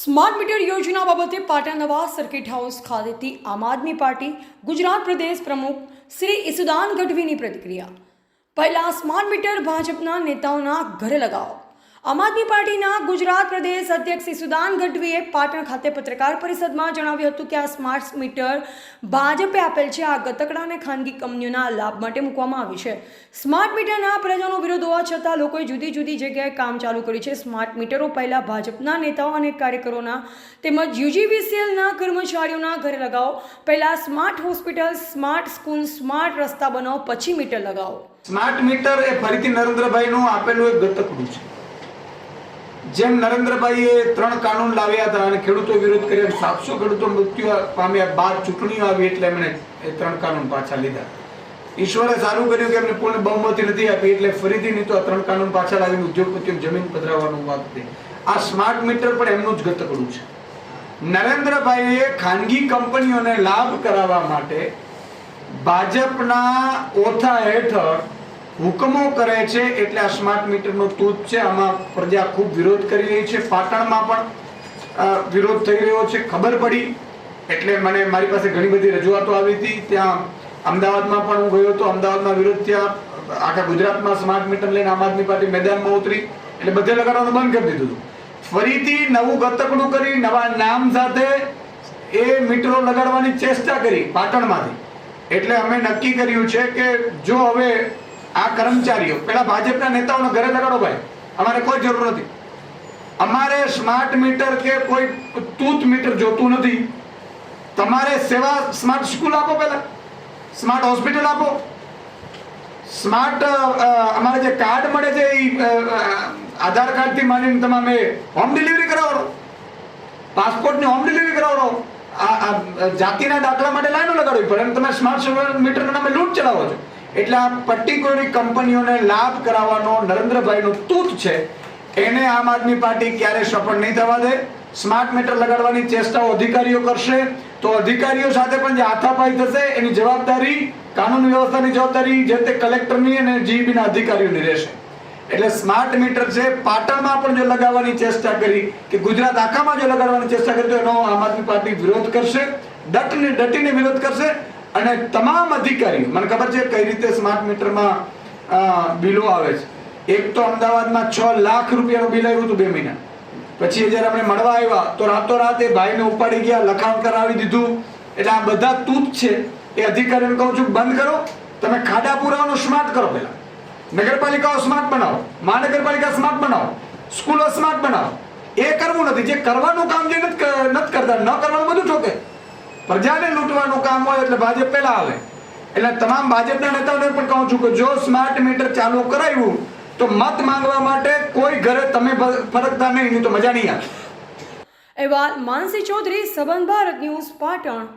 Smart meter યોજના બાબતે પાટણ નવા સર્કિટ હાઉસ ખાતેથી આમ આદમી પાર્ટી, ગુજરાત પ્રદેશ પ્રમુખ શ્રી ઈસુદાન ગઢવીની પ્રતિક્રિયા. પહેલાં સ્માર્ટ મીટર ભાજપના નેતાઓના ઘરે લગાવો. આમ આદમી પાર્ટીના ગુજરાત પ્રદેશ અધ્યક્ષ સુદાન ગઢવીએ પાટણ ખાતે પત્રકાર પરિષદમાં જણાવ્યું હતું કે આ સ્માર્ટ મીટર ભાજપે આપેલ છે. આ ગતકડા અને ખાનગી કંપનીઓના લાભ માટે મૂકવામાં આવી છે. સ્માર્ટ મીટરના પ્રજાનો વિરોધ હોવા છતાં લોકોએ જુદી જુદી જગ્યાએ કામ ચાલુ કર્યું છે. સ્માર્ટ મીટરો પહેલા ભાજપના નેતાઓ અને કાર્યકરોના તેમજ યુજીવીસીએલના કર્મચારીઓના ઘરે લગાવો. પહેલાં smart hospital, smart school, smart રસ્તા બનાવો, પછી મીટર લગાવો. સ્માર્ટ મીટર એ ફરીથી નરેન્દ્રભાઈનું આપેલું એક ગતકડું છે. જેમ નરેન્દ્રભાઈએ ત્રણ કાનૂન લાવ્યા હતા અને ખેડૂતો વિરોધ કર્યા સાતસો ખેડૂતો મૃત્યુ પામ્યા બાદ ચૂંટણીઓ આવી એટલે એમણે એ ત્રણ કાનૂન પાછા લીધા. ઈશ્વરે સારું કર્યું કે એમને પૂર્ણ બહુમતી નથી આપી એટલે ફરીથી નહીં તો આ ત્રણ કાનૂન પાછા લાવીને ઉદ્યોગપતિઓ જમીન પધરાવવાનું વાત થઈ આ સ્માર્ટ મીટર પણ એમનું જ ગતકડું છે. નરેન્દ્રભાઈએ ખાનગી કંપનીઓને લાભ કરાવવા માટે ભાજપના ઓથા હેઠળ હુકમો કરે છે એટલે આ સ્માર્ટ મીટરનો તૂત છે. આમાં પ્રજા ખૂબ વિરોધ કરી રહી છે. પાટણમાં પણ વિરોધ થઈ રહ્યો છે. ખબર પડી એટલે મને મારી પાસે ઘણી બધી રજૂઆતો આવી હતી. ત્યાં અમદાવાદમાં પણ હું ગયો હતો. અમદાવાદમાં વિરોધ થયા. આખા ગુજરાતમાં સ્માર્ટ મીટર લઈને આમ આદમી પાર્ટી મેદાનમાં ઉતરી એટલે બધે લગાડવાનું બંધ કરી દીધું ફરીથી નવું ગતકડું કરી, નવા નામ સાથે એ મીટરો લગાડવાની ચેષ્ટા કરી પાટણમાંથી. એટલે અમે નક્કી કર્યું છે કે જો હવે આ કર્મચારીઓ, પેલા ભાજપના નેતાઓને ઘરે લગાડો ભાઈ. અમારે કોઈ જરૂર નથી. અમારે સ્માર્ટ મીટર કે કોઈ તૂત મીટર જોતું નથી. તમારે સેવા સ્માર્ટ સ્કૂલ આપો પહેલા સ્માર્ટ હોસ્પિટલ આપો. સ્માર્ટ અમારે જે કાર્ડ મળે છે એ આધાર કાર્ડથી માંડીને તમે હોમ ડિલિવરી કરાવો. પાસપોર્ટની હોમ ડિલિવરી કરાવો. આ જાતિના દાખલા માટે લાઈનો લગાડવી પડે. અને તમે સ્માર્ટ મીટરના નામે લૂંટ ચલાવો છો. એટલે આ પર્ટિક્યુલર કંપનીઓને લાભ કરાવવાનો નરેન્દ્રભાઈનો તૂત છે. એને આમ આદમી પાર્ટી ક્યારે સફળ નહીં થવા દે? સ્માર્ટ મીટર લગાડવાની ચેષ્ટાઓ અધિકારીઓ કરશે. તો અધિકારીઓ સાથે પણ જે હાથાપાઈ થશે, એની જવાબદારી, કાનૂન વ્યવસ્થાની જવાબદારી જે તે કલેક્ટરની અને જીબીના અધિકારીઓની રહેશે. એટલે સ્માર્ટ મીટર છે પાટણમાં પણ જો લગાવવાની ચેષ્ટા કરી, કે ગુજરાત આખામાં જો લગાડવાની ચેષ્ટા કરી, તો એનો આમ આદમી પાર્ટી વિરોધ કરશે. ડટને ડટીને વિરોધ કરશે. અને તમામ અધિકારીઓ, મને ખબર છે કઈ રીતે સ્માર્ટ મીટરમાં બિલો આવે છે. એક તો અમદાવાદમાં છ લાખ રૂપિયાનું બિલ આવ્યું હતું બે મહિના. પછી જ્યારે આપણે મળવા આવ્યા, તો રાતોરાત એ ભાઈને ઉપાડી ગયા, લખાણ કરાવી દીધું. એટલે આ બધા તૂત છે. એ અધિકારીઓને કહું છું, બંધ કરો. તમે ખાડા પુરાવાનું સ્માર્ટ કરો પહેલા. નગરપાલિકાઓ સ્માર્ટ બનાવો. મહાનગરપાલિકા સ્માર્ટ બનાવો. સ્કૂલો સ્માર્ટ બનાવો. એ કરવું નથી. જે કરવાનું કામ જે નથી કરતા, ન કરવાનું પ્રજાને લૂંટવાનું કામ હોય એટલે ભાજપ પહેલા આવે. એટલે તમામ ભાજપના નેતાઓને પણ કહું છું કે જો સ્માર્ટ મીટર ચાલુ કરાવ્યું તો મત માંગવા માટે કોઈ ઘરે તમે ફરકતા નહીં નહીં તો મજા નહીં આવે. અહેવાલ માનસી ચૌધરી સંબંધ ભારત ન્યૂઝ, પાટણ.